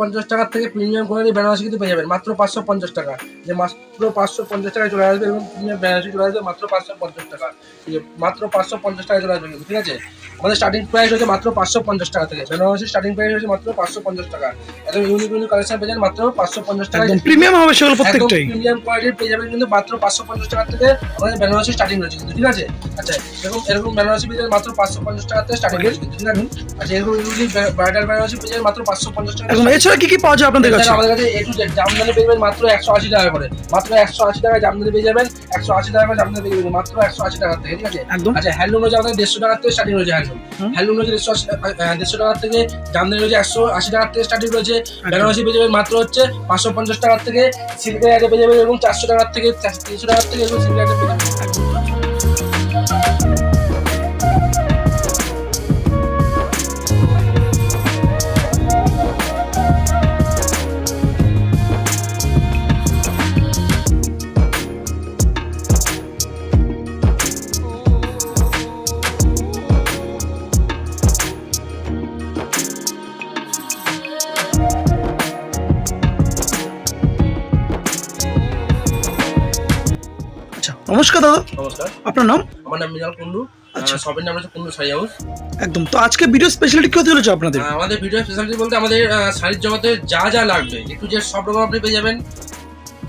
পঞ্চাশ টাকার থেকে প্রিমিয়াম কোয়ালিটি বেনারসি কিন্তু পেয়ে যাবেন। মাত্র পাঁচশো পঞ্চাশ টাকা। যে মাত্র পাঁচশো পঞ্চাশ টাকায় চলে আসবে এবং প্রিমিয়াম বেনারসি চলে আসবে মাত্র পাঁচশো পঞ্চাশ টাকা। মাত্র পাঁচশো পঞ্চাশ টাকায় চলে আসবে ঠিক আছে? আমাদের স্টার্টিং প্রাইস হচ্ছে মাত্র পাঁচশো পঞ্চাশ টাকা থেকে। বেনারসি স্টার্টিং প্রাইস হচ্ছে মাত্র পাঁচশো পঞ্চাশ টাকা। একদম ইউনিক ইউনিক কালেকশন পেয়ে যাবেন মাত্র পাঁচশো পঞ্চাশ টাকা। প্রিমিয়াম হবে সেগুলো প্রত্যেকটাই। প্রিমিয়াম কোয়ালিটির পেয়ে যাবেন কিন্তু মাত্র পাঁচশো পঞ্চাশ টাকা থেকে আমাদের বেনারসি স্টার্টিং রয়েছে কিন্তু ঠিক আছে? আচ্ছা এরকম এরকম বেনারসি পেয়ে যাবেন মাত্র পাঁচশো পঞ্চাশ টাকা থেকে স্টার্টিং রয়েছে কিন্তু ঠিক আছে? আচ্ছা এরকম ইউনিক ব্রাইডাল বেনারসি পেয়ে যাবেন মাত্র পাঁচশো পঞ্চাশ টাকা এছাড়া কি কি পাওয়া যায় আপনাদের কাছে? আমাদের কাছে এ টু জেড জামদানি পেয়ে যাবেন মাত্র একশো আশি টাকা করে। মাত্র একশো আশি টাকায় জামদানি পেয়ে যাবেন একশো আশি টাকা জামদানি পেয়ে যাবেন মাত্র একশো আশি টাকা থেকে ঠিক আছে? একদম। আচ্ছা হ্যান্ডলুম রয়েছে আমাদের দেড়শো টাকার থেকে স্টার্টিং রয়েছে হ্যান্ডলুম হুম। রয়েছে দেড়শো দেড়শো টাকার থেকে জামদানি রয়েছে একশো আশি টাকার থেকে স্টার্টিং রয়েছে। বেনারসি পেয়ে যাবেন মাত্র হচ্ছে পাঁচশো পঞ্চাশ টাকার থেকে সিল্কের আগে পেয়ে যাবেন এবং চারশো টাকার থেকে তিনশো টাকার থেকে এবং সিল্কের আইটে পেয়ে যাবেন। নমস্কার দাদা। নমস্কার। আপনার নাম? আমার নাম মৃণাল কুন্ডু আচ্ছা। শপের নাম হচ্ছে কুন্ডু শাড়ি হাউস। একদম। তো আজকে ভিডিও স্পেশালিটি কি হতে চলেছে আপনাদের? আমাদের ভিডিও স্পেশালিটি বলতে আমাদের শাড়ির জগতে যা যা লাগবে একটু যে সব রকম আপনি পেয়ে যাবেন।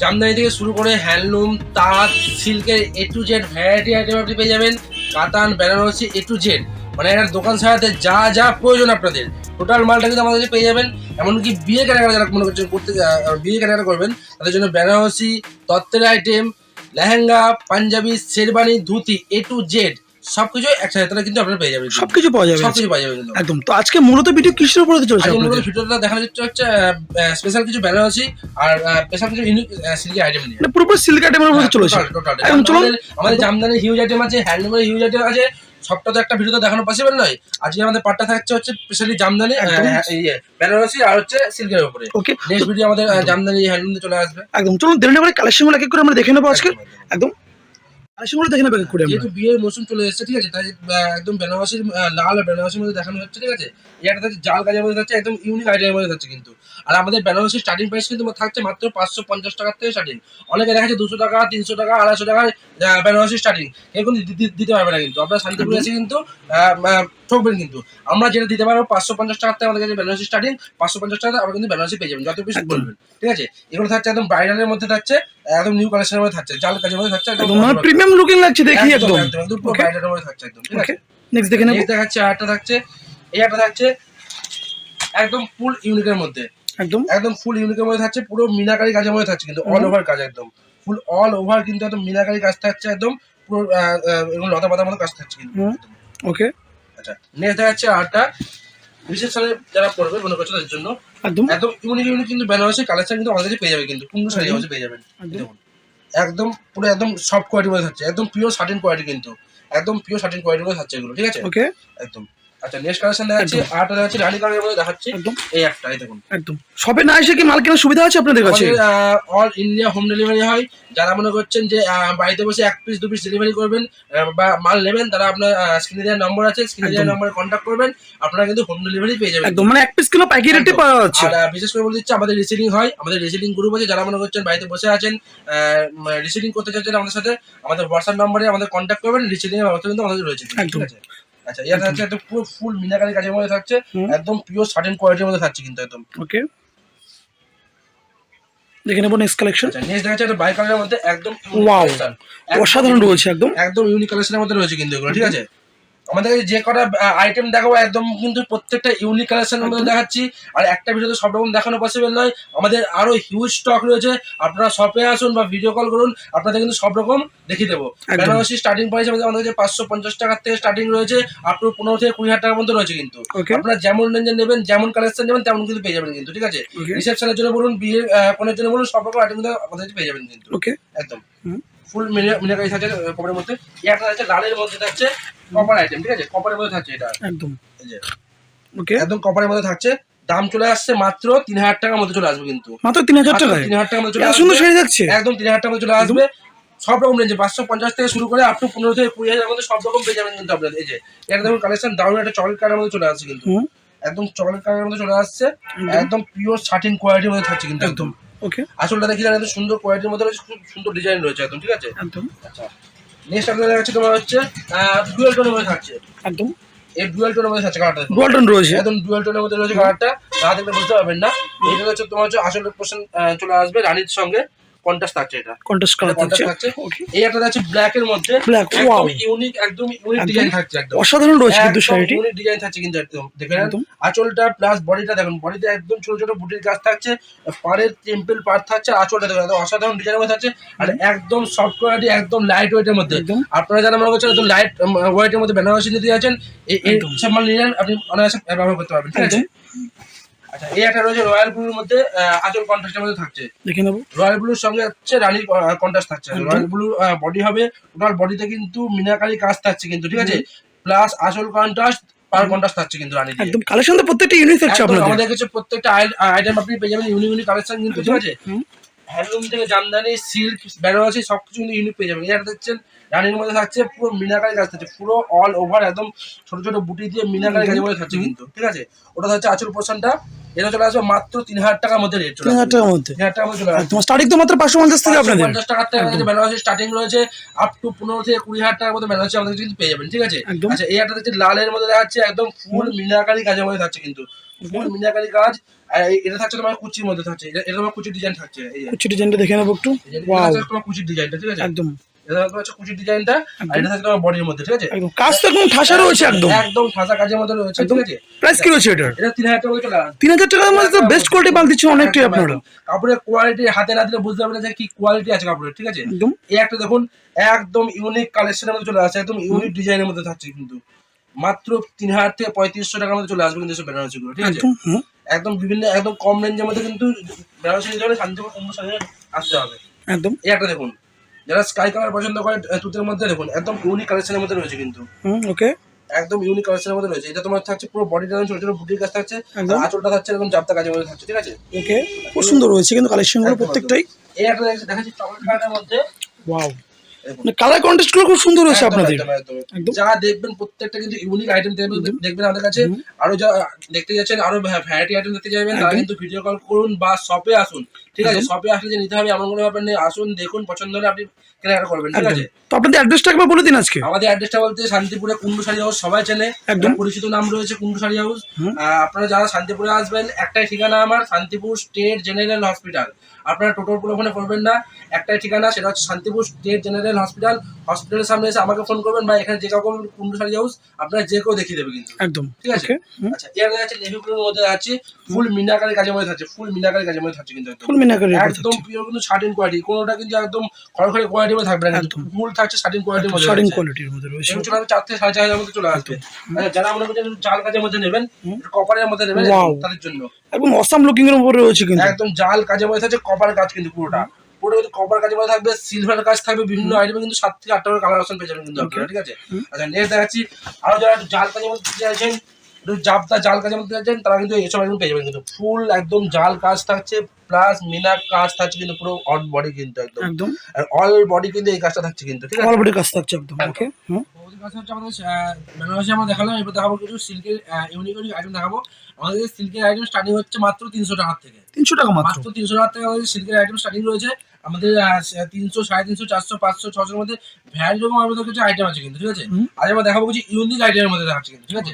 জামদানি থেকে শুরু করে হ্যান্ডলুম তাঁত সিল্কের A to Z variety item আপনি পেয়ে যাবেন। কাতান বেনারসি এ টু জেড মানে একটা দোকান সাজাতে যা যা প্রয়োজন আপনাদের টোটাল মালটা কিন্তু আমাদের পেয়ে যাবেন। এমনকি বিয়ে কেনাকাটা যারা মনে করছেন করতে বিয়ে কেনাকাটা করবেন তাদের জন্য বেনারসি তত্ত্বের item lehenga Punjabi sherwani dhoti A to Z সবকিছু একসাথে। তারা কিন্তু আপনারা পেয়ে যাবেন সবকিছু পাওয়া যাবে। সবকিছু পাওয়া যাবে কিন্তু। একদম। তো আজকে মূলত ভিডিও কিসের উপর চলছে আজকে মূলত ভিডিওটা দেখানো যাচ্ছে হচ্ছে স্পেশাল কিছু বেনারসি আর স্পেশাল কিছু ইউনিক সিল্কি আইটেম নিয়ে। পুরো পুরো সিল্ক আইটেমের উপর চলেছে. একদম চলুন। আমাদের- আমাদের জামদানির হিউজ আইটেম আছে হ্যান্ডলুমের হিউজ আইটেম আছে। সবটা তো একটা ভিডিওতে দেখানো পসিবল নয়। আজকে আমাদের পার্টটা থাকছে হচ্ছে স্পেশালি জামদানি। হ্যাঁ, ইয়ে বেনারসি আর হচ্ছে সিল্কের উপরে। ওকে নেক্সট ভিডিও আমাদের জামদানি হ্যান্ডলুম চলে আসবে। একদম। চলুন দেরি না করে কালেকশনগুলো এক করে আমরা দেখে নেব আজকে। একদম, কালেকশনগুলো দেখে নেব করে যেহেতু বিয়ের মৌসুম চলে এসেছে ঠিক আছে তাই একদম বেনারসির লাল আর বেনারসির মধ্যে দেখানো হচ্ছে ঠিক আছে। একটা থাকছে জাল কাজের মধ্যে থাকছে একদম ইউনিক আইটেমের মধ্যে থাকছে কিন্তু। আর আমাদের বেনারসির স্টার্টিং প্রাইস কিন্তু থাকছে মাত্র পাঁচশো পঞ্চাশ টাকার থেকে স্টার্টিং অনেকে দেখা যাচ্ছে দুশো টাকা তিনশো টাকা আড়াইশো টাকার বেনারসি স্টার্টিং এরকম দিতে পারবে না কিন্তু। আপনার শান্তিপুরে এসে কিন্তু ঠকবেন কিন্তু। আমরা যেটা দিতে পারব পাঁচশো পঞ্চাশ টাকার থেকে আমাদের কাছে বেনারসি স্টার্টিং পাঁচশো পঞ্চাশ টাকা আমরা কিন্তু বেনারসি পেয়ে যাবেন যত বেশি বলবেন। ঠিক আছে? এগুলো থাকছে একদম ব্রাইডালের মধ্যে থাকছে একদম নিউ কালেকশনের মধ্যে থাকছে জাল কাজের মধ্যে থাকছে একদম মানে প্রিমিয়াম লুকিং লাগছে দেখি একদম একদম। পুরো ব্রাইডালের মধ্যে থাকছে একদম ঠিক আছে? নেক্সট দেখে নেব। নেক্সট দেখাচ্ছে আরেকটা থাকছে এই একটা থাকছে একদম ফুল ইউনিকের মধ্যে। একদম? একদম ফুল ইউনিকের মধ্যে থাকছে পুরো মিনাকারি কাজের মধ্যে থাকছে কিন্তু অল ওভার কাজ একদম। ফুল অল ওভার কিন্তু একদম মিনাকারি কাজ থাকছে একদম পুরো এরকম লতা পাতার মতো কাজ থাকছে কিন্তু। ওকে। আচ্ছা নেক্সট দেখা দেখাচ্ছে আরেকটা রিসেপশনে যারা পড়বে মনে করছে তাদের জন্য। একদম। একদম ইউনিক ইউনিক কিন্তু বেনারসি কালেকশন কিন্তু আমাদের পেয়ে যাবে কিন্তু কুন্ডু শাড়ি হাউসে পেয়ে যাবেন। একদম। পুরো একদম সফট কোয়ালিটির মধ্যে থাকছে একদম পিওর শার্টিন কোয়ালিটি কিন্তু একদম পিওর শার্টিন কোয়ালিটির মধ্যে থাকছে এগুলো ঠিক আছে? ওকে। একদম। আচ্ছা নেক্সট কালেকশন দেখাচ্ছি। আরেকটা দেখাচ্ছি রানী কালারের মধ্যে দেখাচ্ছি। এই একটা এই দেখুন। একদম। সবে না এসে কি মাল কেনার সুবিধা আছে আপনাদের কাছে? অল ইন্ডিয়া হোম ডেলিভারি হয়। যারা মনে করছেন যে বাড়িতে বসে এক পিস দু পিস ডেলিভারি করবেন বা মাল নেবেন তারা আপনার স্ক্রিনে দেওয়ার নম্বর আছে স্ক্রিনে দেওয়ার নম্বরে কন্ট্যাক্ট করবেন। আপনারা কিন্তু হোম ডেলিভারি পেয়ে যাবেন। একদম। মানে এক পিস কিলো প্যাকেট রেটে পাওয়া যাচ্ছে। আর বিশেষ করে বলে দিচ্ছি আমাদের রিসিলিং হয়। আমাদের রিসিলিং গ্রুপ আছে যারা মনে করছেন বাড়িতে বসে আছেন রিসিলিং করতে চাচ্ছেন আমাদের সাথে আমাদের হোয়াটসঅ্যাপ নম্বরে আমাদের কন্ট্যাক্ট করবেন রিসিলিং এর ব্যবস্থা কিন্তু আমাদের রয়েছে। ঠিক একদম। আছে? আচ্ছা এটা হচ্ছে একদম পুরো ফুল মিনাকারি কাজের মধ্যে থাকছে একদম পিওর সার্টেন কোয়ালিটির মধ্যে থাকছে কিন্তু একদম। ওকে দেখে নেব নেক্সট কালেকশন নেক্সট দেখাচ্ছে একটা বাই কালারের মধ্যে একদম ওয়াও। অসাধারণ রয়েছে একদম। একদম ইউনিক কালেকশনের মধ্যে রয়েছে কিন্তু এগুলো ঠিক আছে? আমাদের যে কটা আইটেম দেখাবো একদম কিন্তু প্রত্যেকটা ইউনিক কালেকশনের মধ্যে দেখাচ্ছি। আর একটা ভিডিওতে সব রকম দেখানো পসিবল নয়। আমাদের আরও হিউজ স্টক রয়েছে। আপনারা শপে আসুন বা ভিডিও কল করুন আপনাদের কিন্তু সব রকম দেখিয়ে দেবো। বেনারসি স্টার্টিং প্রাইস আমাদের আমাদের কাছে পাঁচশো পঞ্চাশ টাকার থেকে স্টার্টিং রয়েছে। আপ টু পনেরো থেকে কুড়ি হাজার টাকার মধ্যে রয়েছে কিন্তু। আপনারা যেমন রেঞ্জে নেবেন যেমন কালেকশন নেবেন তেমন কিন্তু পেয়ে যাবেন কিন্তু ঠিক আছে? রিসেপশনের জন্য বলুন বিয়ের কোনের জন্য বলুন সব রকম আইটেম আমাদের পেয়ে যাবেন কিন্তু। ওকে একদম। ফুল মিনাকারি থাকছে কপারের মধ্যে। একটা থাকছে লালের মধ্যে থাকছে কপার আইটেম ঠিক আছে? কপারের মধ্যে থাকছে এটা। একদম। ওকে। একদম কপারের মধ্যে থাকছে। দাম চলে আসছে মাত্র তিন হাজার টাকার মধ্যে চলে আসবে কিন্তু। মাত্র তিন হাজার টাকায়? তিন হাজার টাকার মধ্যে চলে সুন্দর শাড়ি থাকছে? একদম তিন হাজার টাকার মধ্যে চলে আসবে। সব রকম রেঞ্জে পাঁচশো পঞ্চাশ থেকে শুরু করে আপ টু পনেরো থেকে কুড়ি হাজার মধ্যে সব রকম পেয়ে যাবেন কিন্তু আপনাদের এই যে এটা দেখুন কালেকশন দারুণ একটা চকলেট কালারের মধ্যে চলে আসছে কিন্তু। একদম চকলেট কালারের মধ্যে চলে আসছে। একদম। পিওর শার্টিন কোয়ালিটির মধ্যে থাকছে কিন্তু। একদম। ওকে আসলটা দেখি এত সুন্দর কোয়ালিটির মধ্যে রয়েছে খুব সুন্দর ডিজাইন রয়েছে একদম ঠিক আছে? একদম। আচ্ছা। নেক্সট আপনাদের কাছে তোমার হচ্ছে ডুয়েল টোনের মধ্যে থাকছে। একদম। এই ডুয়েল টোনের মধ্যে থাকছে কালারটা ডুয়েল টোন রয়েছে। একদম ডুয়েল টোনের মধ্যে রয়েছে কালারটা না দেখলে বুঝতে পারবেন না। এটা হচ্ছে তোমার হচ্ছে আসল পোর্শন চলে আসবে রানীর সঙ্গে। কন্ট্রাস্ট থাকছে এটা কন্টেস্ট কালার থাকছে এই একটা আছে ব্ল্যাক এর মধ্যে একদম wow. ইউনিক একদম ইউনিক ডিজাইন থাকছে একদম অসাধারণ রয়েছে কিন্তু শাড়িটি ইউনিক ডিজাইন থাকছে কিন্তু একদম দেখেন। আঁচলটা প্লাস বডিটা দেখুন বডিতে একদম ছোট ছোট বুটির কাজ থাকছে পাড়ের টেম্পল পার্ট থাকছে আঁচলটা দেখুন একদম অসাধারণ ডিজাইনের মধ্যে থাকছে আর একদম সফট কোয়ালিটি একদম লাইট ওয়েটের মধ্যে। আপনারা যারা মনে করছেন একদম লাইট ওয়েটের মধ্যে বেনারসি নিতে যাচ্ছেন এই। সব মাল নিলেন আপনি অনায়াসে ব্যবহার করতে পারবেন ঠিক আছে। আচ্ছা এই একটা রয়েছে রয়্যাল ব্লুর মধ্যে আঁচল কন্ট্রাস্টের মধ্যে থাকছে। দেখে নেব। রয়্যাল ব্লুর সঙ্গে হচ্ছে রানীর কন্ট্রাস্ট থাকছে। রয়্যাল ব্লু বডি হবে টোটাল বডিতে কিন্তু মিনাকারি কাজ থাকছে কিন্তু ঠিক আছে? প্লাস আসল কন্ট্রাস্ট পার কন্ট্রাস্ট থাকছে কিন্তু রানী একদম কালেকশন তো প্রত্যেকটা ইউনিক থাকছে আপনাদের আমাদের কাছে প্রত্যেকটা আইটেম আপনি পেয়ে যাবেন ইউনিক ইউনিক কালেকশন কিন্তু ঠিক আছে। হ্যান্ডলুম থেকে জামদানি সিল্ক বেনারসি সব কিছু ইউনিক পেয়ে যাবেন। এটা দেখছেন রানীর মধ্যে থাকছে পুরো মিনাকারি কাজ থাকছে পুরো অল ওভার একদম ছোট ছোট বুটি দিয়ে মিনাকারি কাজের মধ্যে থাকছে কিন্তু ঠিক আছে? ওটা হচ্ছে আচল পোর্শনটা এটা চলে আসবে মাত্র তিন হাজার টাকার মধ্যে রেট তিন হাজার টাকার মধ্যে। তিন হাজার টাকার মধ্যে চলে আসবে। একদম স্টার্টিং তো মাত্র পাঁচশো পঞ্চাশ থেকে আপনাদের। পঞ্চাশ টাকার থেকে বেনারসি স্টার্টিং রয়েছে আপ টু পনেরো থেকে কুড়ি হাজার টাকার মধ্যে বেনারসি আমাদের কিন্তু পেয়ে যাবেন ঠিক আছে। আচ্ছা এই দেখছি লালের মধ্যে দেখাচ্ছে একদম ফুল মিনাকারি কাজের মধ্যে থাকছে কিন্তু। ফুল মিনাকারি কাজ আর এটা থাকছে তোমার কুচির মধ্যে থাকছে এটা তোমার কুচির ডিজাইন থাকছে এই যে। কুচি ডিজাইনটা দেখে নেব একটু। তোমার কুচির ডিজাইনটা ঠিক আছে? একদম। এটা থাকছে হচ্ছে কুচির ডিজাইনটা আর এটা থাকছে তোমার বডির মধ্যে ঠিক আছে? একদম। কাজ তো একদম ঠাসা রয়েছে একদম। একদম ঠাসা কাজের মধ্যে রয়েছে ঠিক আছে? প্রাইস কি রয়েছে এটার? এটা তিন হাজার টাকা চলে তিন হাজার টাকার মধ্যে তো বেস্ট কোয়ালিটি মাল অনেকটাই আপনারা। কাপড়ের কোয়ালিটি হাতে না দিলে বুঝতে পারবেন না যে কি কোয়ালিটি আছে কাপড়ের ঠিক আছে? একদম। এই একটা দেখুন একদম ইউনিক কালেকশনের মধ্যে চলে আসছে একদম ইউনিক ডিজাইনের মধ্যে থাকছে কিন্তু। মাত্র তিন হাজার থেকে পঁয়ত্রিশশো টাকার মধ্যে চলে আসবে কিন্তু এসব বেনারসি গুলো ঠিক আছে? একদম বিভিন্ন একদম কম রেঞ্জের মধ্যে কিন্তু বেনারসি নিতে হলে শান্তিপুর কুম্ভ আসতে হবে। একদম। এই একটা দেখুন যারা স্কাই কালার পছন্দ করে তুতের মধ্যে দেখুন একদম ইউনিক কালেকশনের মধ্যে রয়েছে কিন্তু। হুম ওকে একদম ইউনিক কালেকশনের মধ্যে রয়েছে। এটা তোমার থাকছে পুরো বডিটা ছোট ছোট বুটির কাজ থাকছে একদম। আর আঁচলটা থাকছে এরকম জাপ্তা কাজের মধ্যে থাকছে ঠিক আছে? ওকে খুব সুন্দর রয়েছে কিন্তু কালেকশনগুলো একদম, প্রত্যেকটাই। এই একটা দেখাচ্ছি চকলেট কালারের মধ্যে। ওয়াও মানে কালার কন্টেস্টগুলো খুব সুন্দর হয়েছে আপনাদের। একদম, একদম। একদম। যা দেখবেন প্রত্যেকটা কিন্তু ইউনিক আইটেম দেখবেন আমাদের কাছে। আরও যা দেখতে যাচ্ছেন আরও ভ্যারাইটি আইটেম দেখতে যাবেন তারা কিন্তু ভিডিও কল করুন বা শপে আসুন। ঠিক আছে শপে আসলে যে নিতে হবে এমন কোনো ব্যাপার নেই। আসুন দেখুন পছন্দ হলে আপনি কেনাকাটা করবেন ঠিক আছে? তো আপনাদের অ্যাড্রেসটা একবার বলে দিন আজকে। আমাদের অ্যাড্রেসটা বলতে শান্তিপুরে কুন্ডু শাড়ি হাউস সবাই চেনে। একদম। পরিচিত নাম রয়েছে কুন্ডু শাড়ি হাউস। আপনারা যারা শান্তিপুরে আসবেন একটাই ঠিকানা আমার শান্তিপুর স্টেট জেনারেল হসপিটাল আপনারা টোটোর পুরো ফোনে করবেন না। একটাই ঠিকানা সেটা হচ্ছে শান্তিপুর স্টেট জেনারেল হসপিটাল হসপিটালের সামনে এসে আমাকে ফোন করবেন। বা এখানে যে কাউকে কুন্ডু শাড়ি হাউস আপনারা যে কেউ দেখিয়ে দেবে কিন্তু। একদম। ঠিক আছে? আচ্ছা এর আছে নেভি ব্লুর মধ্যে আছে ফুল মিনাকারি কাজের মধ্যে থাকছে ফুল মিনাকারি কাজের মধ্যে থাকছে কিন্তু একদম। মিনাকারি একদম পিওর কিন্তু শার্টিন কোয়ালিটি কোনোটা কিন্তু একদম খড়খড়ে কোয়ালিটির মধ্যে থাকবে না একদম। ফুল থাকছে শার্টিন কোয়ালিটির মধ্যে কোয়ালিটির মধ্যে রয়েছে। চলে আসবে চার থেকে সাড়ে চার হাজার মধ্যে চলে আসবে। আচ্ছা, যারা মনে করছেন জাল কাজের মধ্যে নেবেন কপারের মধ্যে নেবেন তাদের জন্য। একদম অসাম লুকিং এর উপরে রয়েছে কিন্তু। একদম জাল কাজের মধ্যে থাকছে কপার কাজ কিন্তু পুরোটা। পুরো কিন্তু কপার কাজের মধ্যে থাকবে সিলভার কাজ থাকবে বিভিন্ন আইটেমে কিন্তু সাত থেকে আটটা কালার অপশন পেয়ে যাবেন কিন্তু ঠিক আছে? আচ্ছা নেক্সট দেখাচ্ছি আরও যারা জাল কাজের মধ্যে চাইছেন জাবদা জাল কাজ বলতে চাইছেন তারা কিন্তু এসব একদম পেয়ে যাবেন কিন্তু। ফুল একদম জাল কাজ থাকছে প্লাস মিনা কাজ থাকছে কিন্তু পুরো অল বডি কিন্তু একদম। একদম। আর অল বডি কিন্তু এই কাজটা থাকছে কিন্তু ঠিক আছে? অলরেডি কাজ থাকছে একদম ওকে হুম। হচ্ছে আমাদের বেনারসি আমরা দেখালাম এবার দেখাবো কিছু সিল্কের ইউনিক ইউনিক আইটেম দেখাবো। আমাদের সিল্কের আইটেম স্টার্টিং হচ্ছে মাত্র তিনশো টাকার থেকে। তিনশো টাকা মাত্র? তিনশো টাকার থেকে আমাদের সিল্কের আইটেম স্টার্টিং রয়েছে। আমাদের তিনশো সাড়ে তিনশো চারশো পাঁচশো ছশোর মধ্যে ভ্যারাইটি রকম আমাদের কাছে আইটেম আছে কিন্তু ঠিক আছে। আজ আমরা দেখাবো কিছু ইউনিক আইটেমের মধ্যে দেখাচ্ছি কিন্তু ঠিক আছে?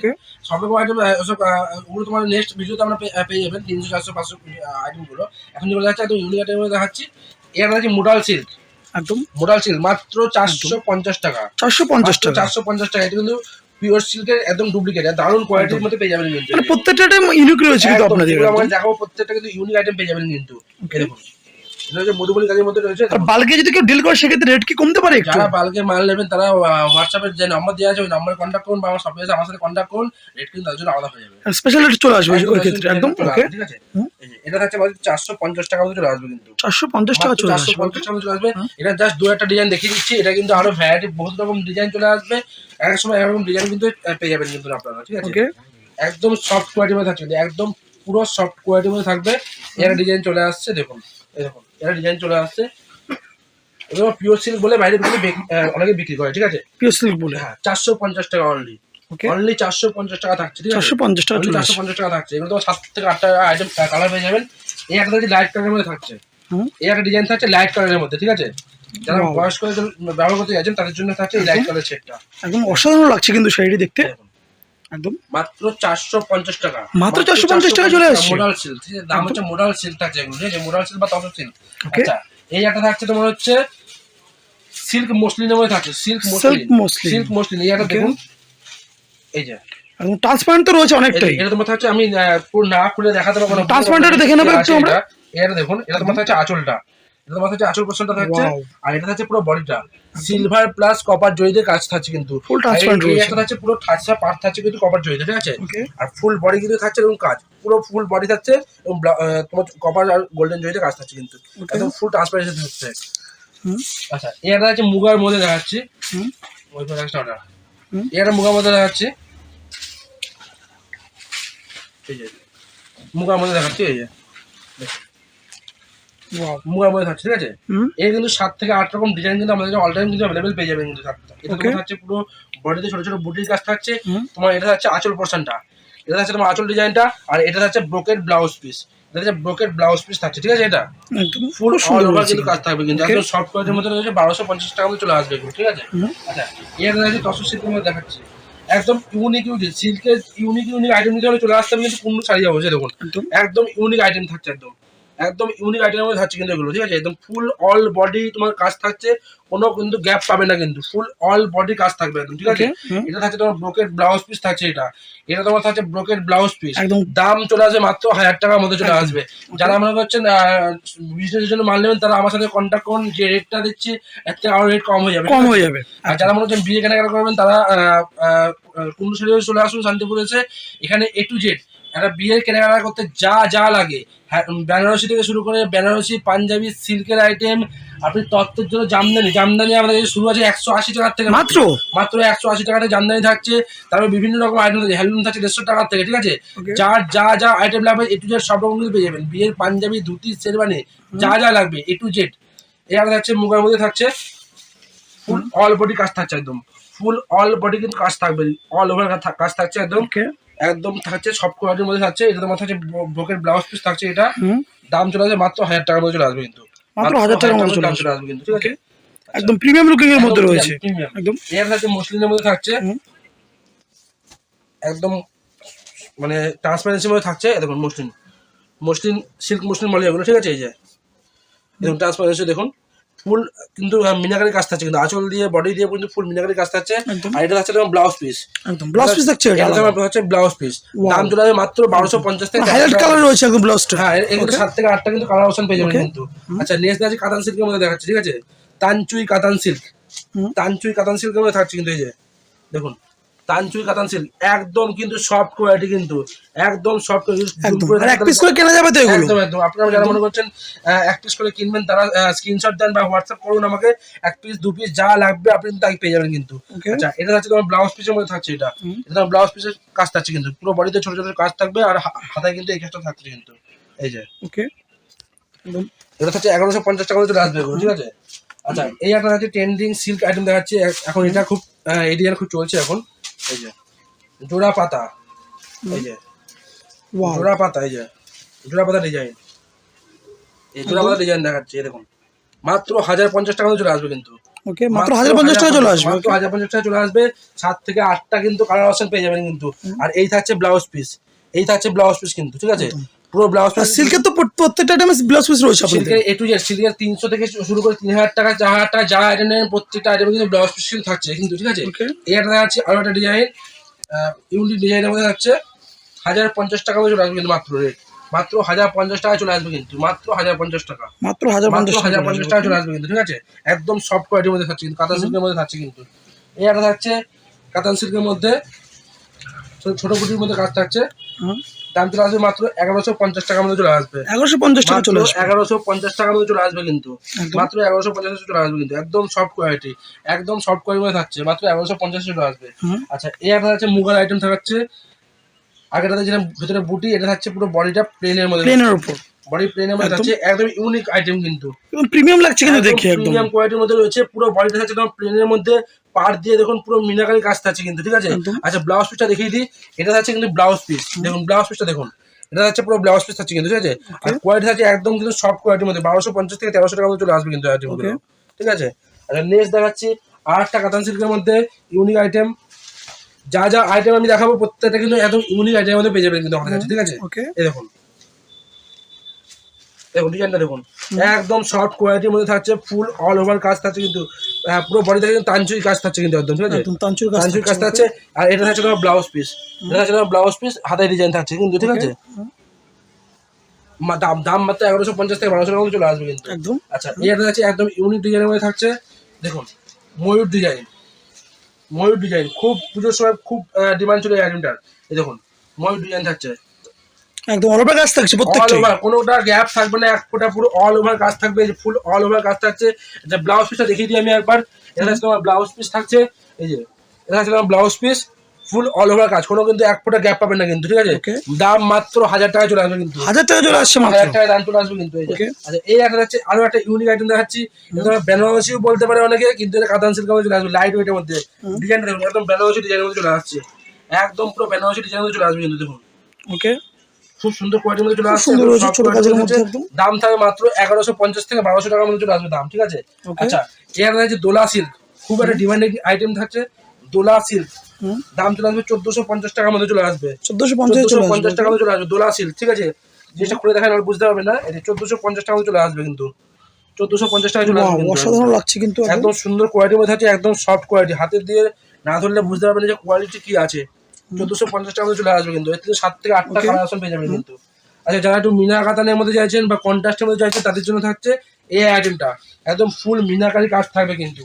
সব রকম আইটেম সব ওগুলো তোমার নেক্সট ভিডিওতে আমরা পেয়ে যাবেন তিনশো চারশো পাঁচশো আইটেমগুলো এখন যেগুলো দেখাচ্ছি একদম ইউনিক আইটেমের দেখাচ্ছি। এটা হচ্ছে মোডাল সিল্ক একদম। মোডাল সিল্ক মাত্র চারশো পঞ্চাশ টাকা। চারশো পঞ্চাশ টাকা। চারশো পঞ্চাশ টাকা। এটা কিন্তু পিওর সিল্কের একদম ডুপ্লিকেট দারুণ কোয়ালিটির মধ্যে পেয়ে যাবেন কিন্তু। মানে প্রত্যেকটা আইটেম ইউনিক রয়েছে কিন্তু আপনাদের আমরা দেখাবো প্রত্যেকটা কিন্তু ইউনিক আইটেম পেয়ে যাবেন কিন্তু। এই এটা হচ্ছে মধুবনী কাজের মধ্যে রয়েছে। আর বালকে যদি কেউ ডিল করে সেক্ষেত্রে রেট কি কমতে পারে যারা বালকে মাল নেবেন তারা হোয়াটসঅ্যাপের যে নাম্বার দেওয়া আছে ওই নাম্বারে কন্ট্যাক্ট করুন বা আমার শপে এসে আমার সাথে কন্ট্যাক্ট করুন রেট কিন্তু তার জন্য আলাদা হয়ে যাবে। স্পেশাল রেট চলে আসবে ওই ক্ষেত্রে একদম? ওকে ঠিক আছে? এটা থাকছে আমাদের চারশো পঞ্চাশ টাকা মধ্যে চলে আসবে কিন্তু। চারশো পঞ্চাশ টাকা চলে আসবে। পঞ্চাশ টাকা চলে আসবে। এটা জাস্ট দু একটা ডিজাইন দেখিয়ে দিচ্ছি। এটা কিন্তু আরও ভ্যারাইটি বহুত রকম ডিজাইন চলে আসবে। এক সময় এরকম ডিজাইন কিন্তু পেয়ে যাবেন কিন্তু আপনারা ঠিক আছে? একদম সফট কোয়ালিটির মধ্যে থাকছে। একদম পুরো সফট কোয়ালিটির মধ্যে থাকবে। এর ডিজাইন চলে আসছে দেখুন দেখুন। এর ডিজাইন চলে আসছে। এগুলো পিওর সিল্ক বলে বাইরে বিক্রি অনেকে বিক্রি করে ঠিক আছে? পিওর সিল্ক বলে। হ্যাঁ চারশো পঞ্চাশ টাকা অনলি অনলি চারশো পঞ্চাশ টাকা থাকছে ঠিক আছে? চারশো পঞ্চাশ টাকা চারশো পঞ্চাশ টাকা থাকছে। এগুলো তোমার সাত থেকে আটটা আইটেম কালার পেয়ে যাবেন। এই একটা লাইট কালারের মধ্যে থাকছে। এই একটা ডিজাইন থাকছে লাইট কালারের মধ্যে ঠিক আছে? যারা. বয়স্ক ব্যবহার করতে যাচ্ছেন তাদের জন্য থাকছে এই লাইট কালার সেটটা একদম অসাধারণ লাগছে কিন্তু শাড়িটি দেখতে। একদম। মাত্র চারশো পঞ্চাশ টাকা। মাত্র 450 টাকা চলে আসছে? মোডাল সিল্ক দাম হচ্ছে মোডাল ঠিক আছে মোডাল সিল্ক বা তসর সিল্ক ওকে আচ্ছা এই একটা থাকছে তোমার হচ্ছে সিল্ক মসলিনের মধ্যে থাকছে silk silk muslin. Silk muslin এই একটা দেখুন। এই যে। ট্রান্সপারেন্ট তো রয়েছে অনেকটাই। এটা- তোমার আমি পুরো না খুলে দেখাতে পারব না। দেখে নেব একটু আমরা। এটা। দেখুন এটা তোমার থাকছে আঁচলটা। এটা তোমার থাকছে আঁচল পোর্শনটা থাকছে আর এটা থাকছে পুরো বডিটা। সিলভার প্লাস কপার জড়িতে কাজ থাকছে কিন্তু। এই একটা থাকছে পুরো ঠাসা পার্ট থাকছে কিন্তু কপার জড়িতে ঠিক আছে? আর ফুল বডি কিন্তু থাকছে এরকম কাজ। পুরো ফুল বডি থাকছে এবং তোমার কপার আর গোল্ডেন জড়িতে কাজ থাকছে কিন্তু. একদম ফুল ট্রান্সপারেন্সি থাকছে। হুম। আচ্ছা এটা হচ্ছে মুগার মধ্যে দেখাচ্ছি। হুম। ওই প্রোডাক্টটা ওটা। এটা মুগার মধ্যে দেখাচ্ছি। এই যে মুগার মধ্যে দেখাচ্ছি এই যে। মুগার মধ্যে থাকছে ঠিক আছে? এর কিন্তু সাত থেকে আট রকম ডিজাইন কিন্তু আমাদের অল টাইম কিন্তু অ্যাভেলেবেল পেয়ে যাবেন কিন্তু থাকতে। এটা তোমার থাকছে পুরো বডিতে ছোট ছোট বুটির কাজ থাকছে তোমার এটা থাকছে আঁচল পোর্শনটা এটা থাকছে তোমার আঁচল ডিজাইনটা আর এটা থাকছে ব্রোকেট ব্লাউজ পিস এটা হচ্ছে ব্রোকেট ব্লাউজ পিস থাকছে ঠিক আছে এটা? ফুল অল ওভার কিন্তু কাজ থাকবে কিন্তু. একদম সফট কোয়ালিটির মধ্যে রয়েছে বারোশো পঞ্চাশ টাকা মধ্যে চলে আসবে ঠিক আছে? আচ্ছা এর রয়েছে তসর সিল্কের মধ্যে দেখাচ্ছি। একদম ইউনিক ইউনিক সিল্কের ইউনিক ইউনিক আইটেম নিতে হলে চলে আসতে হবে কিন্তু পূর্ণ শাড়ি যাব একদম। একদম ইউনিক আইটেম থাকছে একদম। একদম ইউনিক আইটেমের মধ্যে থাকছে কিন্তু এগুলো ঠিক আছে? একদম ফুল অল বডি তোমার কাজ থাকছে কোনো কিন্তু গ্যাপ পাবে না কিন্তু ফুল অল বডি কাজ থাকবে একদম ঠিক আছে? এটা থাকছে তোমার ব্রোকেট ব্লাউজ পিস থাকছে এটা। এটা তোমার থাকছে ব্রোকেট ব্লাউজ পিস একদম। দাম চলে আসবে মাত্র হাজার টাকার মধ্যে চলে আসবে। যারা মনে করছেন বিজনেসের জন্য মাল নেবেন তারা আমার সাথে কন্ট্যাক্ট করুন যে রেটটা দিচ্ছি এর থেকে আরও রেট কম হয়ে যাবে। কম হয়ে যাবে। আর যারা মনে হচ্ছেন বিয়ে কেনাকাটা করবেন তারা শরীরে চলে আসুন শান্তিপুর এসে। এখানে এ টু জেড একটা বিয়ের কেনাকাটা করতে যা যা লাগে। হ্যাঁ, বেনারসি থেকে শুরু করে বেনারসি পাঞ্জাবি সিল্কের আইটেম আপনি তত্ত্বের জন্য জামদানি জামদানি আমাদের শুরু আছে একশো আশি টাকার থেকে। মাত্র? মাত্র একশো আশি টাকাতে জামদানি থাকছে। তারপর বিভিন্ন রকম আইটেম থাকছে হ্যান্ডলুম থাকছে দেড়শো টাকার থেকে ঠিক আছে? যার যা যা আইটেম লাগবে এ টু জেড সব রকম পেয়ে যাবেন। বিয়ের পাঞ্জাবি ধুতি শেরবানি যা যা লাগবে এ টু জেড এর থাকছে মুগার মধ্যে থাকছে। ফুল অল বডি কাজ থাকছে একদম। ফুল অল বডি কিন্তু কাজ থাকবে। অল ওভার কাজ থাকছে একদম। একদম থাকছে সব কোয়ালিটির মধ্যে থাকছে। এটা তোমার থাকছে ব্রোকের ব্লাউজ পিস থাকছে এটা। দাম চলে আসবে মাত্র হাজার টাকার মধ্যে চলে আসবে কিন্তু। মাত্র হাজার টাকার মধ্যে চলে আসবে। কিন্তু ঠিক আছে? একদম প্রিমিয়াম লুকিং এর মধ্যে রয়েছে। একদম। এর থাকছে মসলিনের মধ্যে থাকছে। একদম মানে ট্রান্সপারেন্সির মধ্যে থাকছে। দেখুন মসলিন মসলিন সিল্ক মসলিন বলে এগুলো ঠিক আছে? এই যে। দেখুন ট্রান্সপারেন্সি দেখুন। ফুল কিন্তু মিনাকারি কাজ থাকছে কিন্তু আঁচল দিয়ে বডি দিয়ে কিন্তু ফুল মিনাকারি কাজ থাকছে আর এটা থাকছে তোমার ব্লাউজ পিস একদম ব্লাউজ পিস দেখছে এটা? তোমার হচ্ছে ব্লাউজ পিস. দাম চলে যাবে মাত্র বারোশো পঞ্চাশ থেকে হাইলাইট কালার রয়েছে একদম ব্লাউজটা হ্যাঁ এগুলো সাত থেকে আটটা কিন্তু কালার অপশন পেয়ে যাবেন কিন্তু। আচ্ছা নেক্সট আছে কাতান সিল্কের মধ্যে দেখাচ্ছে ঠিক আছে? তানচুই কাতান সিল্ক তানচুই কাতান সিল্কের মধ্যে থাকছে কিন্তু এই যে দেখুন। তানচুই কাতান সিল্ক একদম কিন্তু সফট কোয়ালিটি কিন্তু একদম সফট আর এক পিস করে কেনা যাবে তো এগুলো? একদম একদম। আপনারা যারা মনে করছেন এক পিস করে কিনবেন তারা স্ক্রিনশট দেন বা হোয়াটসঅ্যাপ করুন আমাকে। এক পিস দু পিস যা লাগবে আপনি কিন্তু তাই পেয়ে যাবেন কিন্তু। আচ্ছা এটা হচ্ছে তোমার ব্লাউজ পিসের মধ্যে থাকছে এটা। এটা তোমার ব্লাউজ পিসের কাজ থাকছে কিন্তু। পুরো বডিতে ছোট ছোট কাজ থাকবে আর হাতায় কিন্তু এই কাজটা থাকছে কিন্তু। এই যে। ওকে এটা হচ্ছে এগারোশো পঞ্চাশ টাকা চলে আসবে ঠিক আছে? আচ্ছা এই একটা হচ্ছে ট্রেন্ডিং সিল্ক আইটেম দেখাচ্ছি। এখন এটা খুব এই খুব চলছে এখন। এই যে জোড়া পাতা এই যে জোড়া পাতা এই যে জোড়া পাতা ডিজাইন এই জোড়া পাতা ডিজাইন দেখাচ্ছি দেখুন। মাত্র হাজার পঞ্চাশ টাকা চলে আসবে কিন্তু। ওকে মাত্র হাজার পঞ্চাশ টাকা চলে আসবে মাত্র হাজার পঞ্চাশ টাকা চলে আসবে সাত থেকে আটটা কিন্তু কালার অপশন পেয়ে যাবেন কিন্তু। আর এই থাকছে ব্লাউজ পিস এই থাকছে ব্লাউজ পিস কিন্তু ঠিক আছে? পুরো ব্লাউজ সিল্কের তো প্রত্যেকটা আইটেমে ব্লাউজ পিস রয়েছে আপনাদের। সিল্কের এ টু জেড সিল্কের তিনশো থেকে শুরু করে তিন হাজার টাকা চার হাজার টাকা যা আইটেম নেন প্রত্যেকটা আইটেমে কিন্তু ব্লাউজ পিস কিন্তু থাকছে কিন্তু ঠিক আছে? ওকে এই একটা দেখাচ্ছি আরও একটা ডিজাইন ইউনিক ডিজাইনের মধ্যে থাকছে। হাজার পঞ্চাশ টাকা মধ্যে চলে আসবে কিন্তু মাত্র রেট মাত্র হাজার পঞ্চাশ টাকা চলে আসবে কিন্তু মাত্র হাজার পঞ্চাশ টাকা। মাত্র হাজার মাত্র হাজার পঞ্চাশ টাকা চলে আসবে কিন্তু ঠিক আছে? একদম সফট কোয়ালিটির মধ্যে থাকছে কিন্তু কাতান সিল্কের মধ্যে থাকছে কিন্তু। এই একটা থাকছে কাতান সিল্কের মধ্যে ছোট- ছোট কুটির মধ্যে কাজ থাকছে। হুম। দাম চলে আসবে মাত্র এগারোশো পঞ্চাশ টাকার মধ্যে চলে আসবে। এগারোশো পঞ্চাশ টাকা চলে আসবে। এগারোশো পঞ্চাশ টাকার মধ্যে চলে আসবে কিন্তু। মাত্র এগারোশো পঞ্চাশ চলে আসবে কিন্তু। একদম সফট কোয়ালিটি একদম সফট কোয়ালিটি থাকছে। মাত্র এগারোশো পঞ্চাশ চলে আসবে। আচ্ছা এই একটা হচ্ছে মুগার আইটেম থাকছে আগেটাতে যেটা ভেতরে বুটি এটা থাকছে পুরো বডিটা প্লেনের মধ্যে প্লেনের উপর। বডি প্লেনের মধ্যে একদম। একদম ইউনিক আইটেম কিন্তু। একদম প্রিমিয়াম লাগছে কিন্তু দেখে একদম প্রিমিয়াম কোয়ালিটির মধ্যে রয়েছে পুরো বডিটা থাকছে একদম প্লেনের মধ্যে পার দিয়ে দেখুন পুরো মিনাকারি কাজ থাকছে কিন্তু ঠিক আছে? আচ্ছা ব্লাউজ পিসটা দেখিয়ে দিই। এটা থাকছে কিন্তু ব্লাউজ পিস দেখুন ব্লাউজ পিসটা দেখুন। এটা হচ্ছে পুরো ব্লাউজ পিস থাকছে কিন্তু ঠিক আছে? আর কোয়ালিটি থাকছে একদম কিন্তু সফট কোয়ালিটির মধ্যে। বারোশো পঞ্চাশ থেকে তেরোশো টাকার মধ্যে চলে আসবে কিন্তু আইটেম Okay. ঠিক আছে? আচ্ছা নেক্সট দেখাচ্ছি আর একটা কাতান সিল্কের মধ্যে ইউনিক আইটেম যা যা আইটেম আমি দেখাবো প্রত্যেকটা কিন্তু একদম ইউনিক আইটেমের মধ্যে পেয়ে যাবেন কিন্তু আমাদের কাছে ঠিক আছে? ওকে এই দেখুন। দেখুন ডিজাইনটা দেখুন। একদম সফট কোয়ালিটির মধ্যে থাকছে ফুল অল ওভার কাজ থাকছে কিন্তু পুরো কিন্তু তাঞ্চুই কাজ থাকছে কিন্তু একদম ঠিক আছে? কাজ কাজ থাকছে। আর এটা থাকছে তোমার ব্লাউজ পিস এটা থাকছে তোমার ব্লাউজ পিস হাতে ডিজাইন থাকছে কিন্তু ঠিক আছে? দাম দাম মাত্র এগারোশো পঞ্চাশ থেকে বারোশো টাকা চলে আসবে কিন্তু। একদম। আচ্ছা এটা থাকছে একদম ইউনিক ডিজাইনের মধ্যে থাকছে। দেখুন ময়ূর ডিজাইন ময়ূর ডিজাইন খুব পুজোর সময় খুব ডিমান্ড ছিল এই আইটেমটার এই দেখুন ময়ূর ডিজাইন থাকছে। একদম অল ওভার কাজ থাকছে অল ওভার কোনোটা গ্যাপ থাকবে না এক ফোঁটা পুরো অল ওভার কাজ থাকবে ফুল অল ওভার কাজ থাকছে যে ব্লাউজ পিসটা দেখিয়ে দিই আমি একবার। এটা হচ্ছে তোমার ব্লাউজ পিস থাকছে এই যে এটা হচ্ছে তোমার blouse piece full all over কাজ কোনো কিন্তু এক ফোঁটা গ্যাপ পাবে না কিন্তু ঠিক আছে. দাম মাত্র হাজার টাকা চলে আসবে কিন্তু। হাজার টাকা চলে আসছে হাজার টাকা দাম চলে আসবে কিন্তু আচ্ছা এই একটা হচ্ছে আরও একটা ইউনিক আইটেম দেখাচ্ছি বেনারসিও বলতে পারে অনেকে কিন্তু এটা কাতান মধ্যে চলে আসবে লাইট ওয়েটের মধ্যে ডিজাইনটা দেখুন একদম বেনারসি ডিজাইনের মধ্যে চলে আসছে। একদম পুরো বেনারসি ডিজাইনের মধ্যে চলে আসবে কিন্তু দেখুন। ওকে খুব সুন্দর কোয়ালিটির মধ্যে চলে আসছে ছোট কাজের মধ্যে। দাম থাকবে মাত্র এগারোশো পঞ্চাশ থেকে বারোশো টাকার মধ্যে চলে আসবে দাম ঠিক আছে? আচ্ছা এর আছে দোলা সিল্ক খুব একটা ডিমান্ডেড আইটেম থাকছে। দোলা সিল্ক দাম চলে আসবে চোদ্দশো পঞ্চাশ টাকার মধ্যে চলে আসবে। চোদ্দশো পঞ্চাশ টাকার মধ্যে চলে আসবে দোলা সিল্ক ঠিক আছে? জিনিসটা খুলে দেখায় না বুঝতে পারবে না এটা চোদ্দশো পঞ্চাশ টাকা চলে আসবে কিন্তু। চোদ্দশো পঞ্চাশ টাকা চলে আসবে অসাধারণ লাগছে কিন্তু একদম সুন্দর কোয়ালিটির মধ্যে আছে একদম সফট কোয়ালিটি হাতে দিয়ে না ধরলে বুঝতে পারবেন যে কোয়ালিটি কি আছে। চোদ্দশো পঞ্চাশ টাকা মধ্যে চলে আসবে কিন্তু। এর থেকে সাত থেকে আটটা কালার অপশন পেয়ে যাবেন কিন্তু। আচ্ছা যারা একটু মিনা কাতানের মধ্যে চাইছেন বা কন্ট্রাস্টের মধ্যে চাইছেন তাদের জন্য থাকছে এই আইটেমটা একদম ফুল মিনাকারি কাজ থাকবে কিন্তু।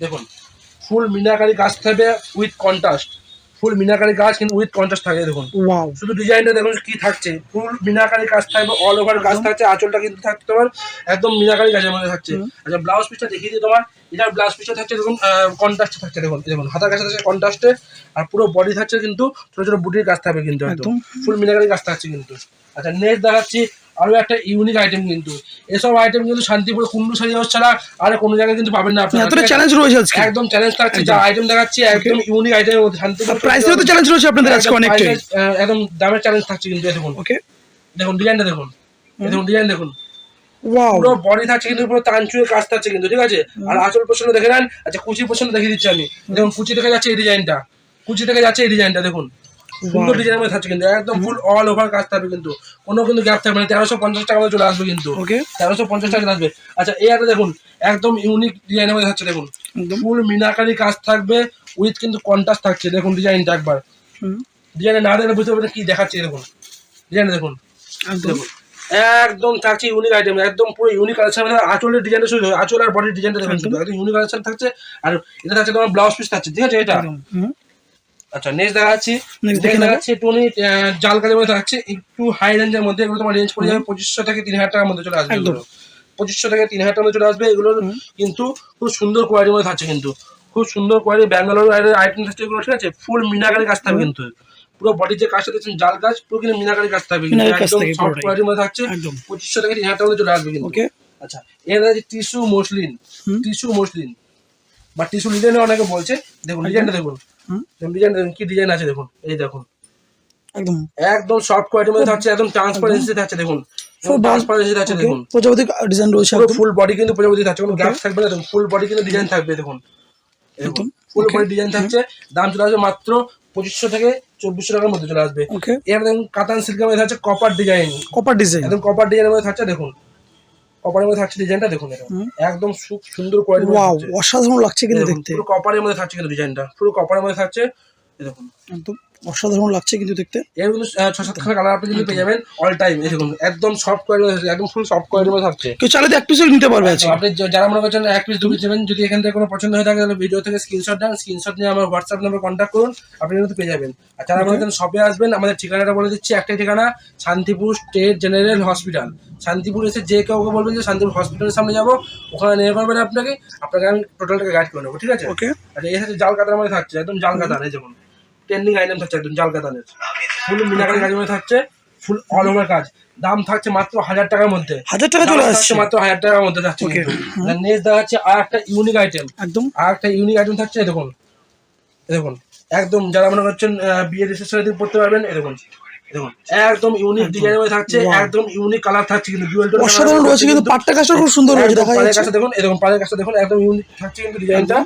দেখুন ফুল মিনাকারি কাজ থাকবে উইথ কন্ট্রাস্ট ফুল মিনাকারি কাজ কিন্তু উইথ কন্ট্রাস্ট থাকে দেখুন। শুধু ডিজাইনটা দেখুন কি থাকছে। ফুল মিনাকারি কাজ থাকবে অল ওভার কাজ থাকছে আঁচলটা কিন্তু থাকছে তোমার একদম মিনাকারি কাজের মধ্যে থাকছে। আচ্ছা ব্লাউজ পিসটা দেখিয়ে দিই তোমার। এটার ব্লাউজ পিসটা থাকছে দেখুন কন্ট্রাস্টে থাকছে দেখুন দেখুন হাতার কাছে থাকছে কন্ট্রাস্টে আর পুরো বডি থাকছে কিন্তু ছোট ছোট বুটির কাজ থাকবে কিন্তু একদম। ফুল মিনাকারি কাজ থাকছে কিন্তু। আচ্ছা নেক্সট দেখাচ্ছি আরও একটা ইউনিক আইটেম কিন্তু। এসব আইটেম কিন্তু শান্তিপুর কুন্ডু শাড়ি হাউস ছাড়া আর কোনো জায়গায় কিন্তু পাবেন না আপনারা? চ্যালেঞ্জ রয়েছে আজকে। একদম চ্যালেঞ্জ থাকছে যা আইটেম দেখাচ্ছি একদম ইউনিক আইটেমের মধ্যে শান্তিপুর প্রাইসেরও তো চ্যালেঞ্জ রয়েছে আপনাদের আজকে আহ, একদম দামের চ্যালেঞ্জ থাকছে কিন্তু দেখুন। ওকে দেখুন ডিজাইনটা দেখুন। দেখুন ডিজাইন দেখুন। পুরো বডি থাকছে কিন্তু পুরো তাঞ্চুয়ের কাজ থাকছে কিন্তু ঠিক আছে? আর আঁচল পোষণ দেখে নেন আচ্ছা কুচি পোষণ দেখিয়ে দিচ্ছি আমি। দেখুন কুচি থেকে যাচ্ছে এই ডিজাইনটা কুচি থেকে যাচ্ছে এই ডিজাইনটা দেখুন। সুন্দর ডিজাইনের মধ্যে থাকছে কিন্তু একদম ফুল অল ওভার কাজ থাকবে কিন্তু। কোনো কিন্তু গ্যাপ থাকবে না তেরোশো পঞ্চাশ টাকা মধ্যে চলে আসবে কিন্তু। ওকে তেরোশো পঞ্চাশ টাকা আসবে। আচ্ছা এই একটা দেখুন একদম ইউনিক ডিজাইনের মধ্যে থাকছে দেখুন। ফুল মিনাকারি কাজ থাকবে উইথ কিন্তু কন্ট্রাস্ট থাকছে দেখুন ডিজাইনটা একবার। হুম। ডিজাইনে না দেখলে বুঝতে পারবেন কি দেখাচ্ছে দেখুন। ডিজাইনটা দেখুন। একদম। দেখুন। একদম থাকছে ইউনিক আইটেম একদম পুরো ইউনিক কালেকশন আঁচলের ডিজাইনটা শুধু আঁচল আর বডির ডিজাইনটা দেখুন একদম। ইউনিক কালেকশন থাকছে। আর এটা থাকছে তোমার ব্লাউজ পিস থাকছে ঠিক আছে এটা? আচ্ছা নেক্সট দেখাচ্ছি। নেক্সট। দেখাচ্ছি একটু জাল কাজের মধ্যে থাকছে। একটু হাই রেঞ্জের মধ্যে এগুলো তোমার রেঞ্জ পড়ে যাবে পঁচিশশো থেকে তিন হাজার টাকার মধ্যে চলে আসবে এগুলো। পঁচিশশো থেকে তিন হাজার টাকার মধ্যে চলে আসবে এগুলোর কিন্তু খুব সুন্দর কোয়ালিটির মধ্যে থাকছে কিন্তু। খুব সুন্দর কোয়ালিটি ব্যাঙ্গালোর আইটেম থাকছে এগুলো ঠিক আছে? ফুল মিনাকারি কাজ থাকবে কিন্তু। পুরো বডির যে কাজটা দেখছেন জাল কাজ পুরো কিন্তু মিনাকারি কাজ থাকবে কিন্তু। একদম সফট কোয়ালিটির মধ্যে থাকছে। পঁচিশশো থেকে তিন হাজার টাকার মধ্যে চলে আসবে কিন্তু। ওকে আচ্ছা এর আছে টিস্যু মসলিন। টিস্যু মসলিন বা টিস্যু ডিজাইনে অনেকে বলছে দেখুন ডিজাইনটা দেখুন। হুম ডিজাইন দেখুন কি ডিজাইন আছে দেখুন। এই দেখুন। একদম। একদম সফট কোয়ালিটির মধ্যে থাকছে একদম ট্রান্সপারেন্সি থাকছে দেখুন। Full ট্রান্সপারেন্সি থাকছে দেখুন। প্রজাপতি ডিজাইন রয়েছে পুরো ফুল বডি কিন্তু প্রজাপতি থাকছে কোনো গ্যাপ থাকবে না দেখুন ফুল বডি কিন্তু ডিজাইন থাকবে দেখুন। একদম। ফুল বডি ডিজাইন থাকছে দাম চলে আসবে মাত্র পঁচিশশো থেকে চব্বিশশো টাকার মধ্যে চলে আসবে। ওকে এর দেখুন কাতান সিল্কের মধ্যে থাকছে কপার ডিজাইন কপার ডিজাইন একদম কপার ডিজাইনের মধ্যে থাকছে দেখুন। কপারের মধ্যে থাকছে ডিজাইনটা দেখুন এটা। একদম সু- সুন্দর কোয়ালিটি ওয়াও অসাধারণ লাগছে কিন্তু দেখতে। পুরো কপারের মধ্যে থাকছে কিন্তু ডিজাইনটা পুরো কপারের মধ্যে থাকছে দেখুন। একদম। অসাধারণ লাগছে কিন্তু দেখতে। এর কিন্তু আহ, ছ সাত খানা কালার আপনি কিন্তু পেয়ে যাবেন অল টাইম দেখুন একদম সফট কোয়ালিটি একদম ফুল সফট কোয়ালিটির মধ্যে থাকছে কেউ চাইলে তো এক পিসও নিতে পারবে আজকে। আপনি যারা মনে করছেন এক পিস দু পিস নেবেন যদি এখান থেকে কোনো পছন্দ হয়ে থাকে তাহলে ভিডিও থেকে স্ক্রিনশট দেন স্ক্রিনশট নিয়ে আমার হোয়াটসঅ্যাপ নাম্বার কন্ট্যাক্ট করুন আপনি কিন্তু পেয়ে যাবেন। আর যারা মনে করছেন শপে আসবেন আমাদের ঠিকানাটা বলে দিচ্ছি একটাই ঠিকানা Shantipur state general hospital Shantipur এসে যে কাউকে বলবেন যে শান্তিপুর হসপিটালের সামনে যাব ওখানে নিয়ে পারবেন আপনাকে আপনাকে আমি টোটালটাকে গাইড করে নেব ঠিক আছে? ওকে আর এর সাথে জাল কাতার মধ্যে থাকছে একদম জাল কাতার এই যেমন ট্রেন্ডিং আইটেম থাকছে একদম জাল কাতানের ফুল মিনাকারি কাজের মধ্যে থাকছে ফুল অল ওভার কাজ। দাম থাকছে মাত্র হাজার টাকার মধ্যে। হাজার টাকা চলে আসছে। মাত্র হাজার টাকার মধ্যে থাকছে Okay. নেক্সট দেখাচ্ছে আর একটা ইউনিক আইটেম একদম। আর একটা ইউনিক আইটেম থাকছে দেখুন। দেখুন। একদম যারা মনে করছেন বিয়ে রিসেপশনের দিন পড়তে পারবেন এই দেখুন। একদম ইউনিক ডিজাইন মধ্যে থাকছে একদম ইউনিক কালার থাকছে কিন্তু। Dual tone অসাধারণ রয়েছে কিন্তু পাটটা কাজটা খুব সুন্দর রয়েছে দেখা যাচ্ছে। দেখুন দেখুন পাড়ের কাছে দেখুন একদম ইউনিক থাকছে কিন্তু ডিজাইনটা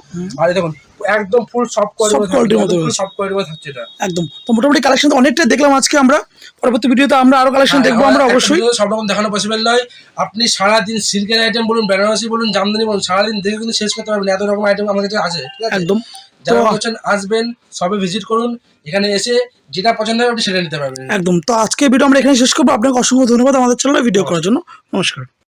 আর দেখুন একদম ফুল সফট Soft quality র মধ্যে রয়েছে। সফট কোয়ালিটির মধ্যে থাকছে এটা। একদম। তো মোটামুটি কালেকশন তো অনেকটাই দেখলাম আজকে আমরা। পরবর্তী ভিডিওতে আমরা আরও কালেকশন হ্যাঁ, দেখব আমরা অবশ্যই। সব রকম দেখানো পসিবল নয়। আপনি সারাদিন সিল্কের আইটেম বলুন বেনারসি বলুন জামদানি বলুন সারাদিন দেখে কিন্তু শেষ করতে পারবেন এত রকম আইটেম আমার কাছে আছে একদম। যারা বলছেন আসবেন সবে ভিজিট করুন এখানে এসে যেটা পছন্দ হবে আপনি সেটা নিতে পারবেন। একদম। তো আজকে ভিডিও আমরা এখানে শেষ করব। আপনাকে অসংখ্য ধন্যবাদ আমাদের চ্যানেলে ভিডিও করার জন্য। নমস্কার।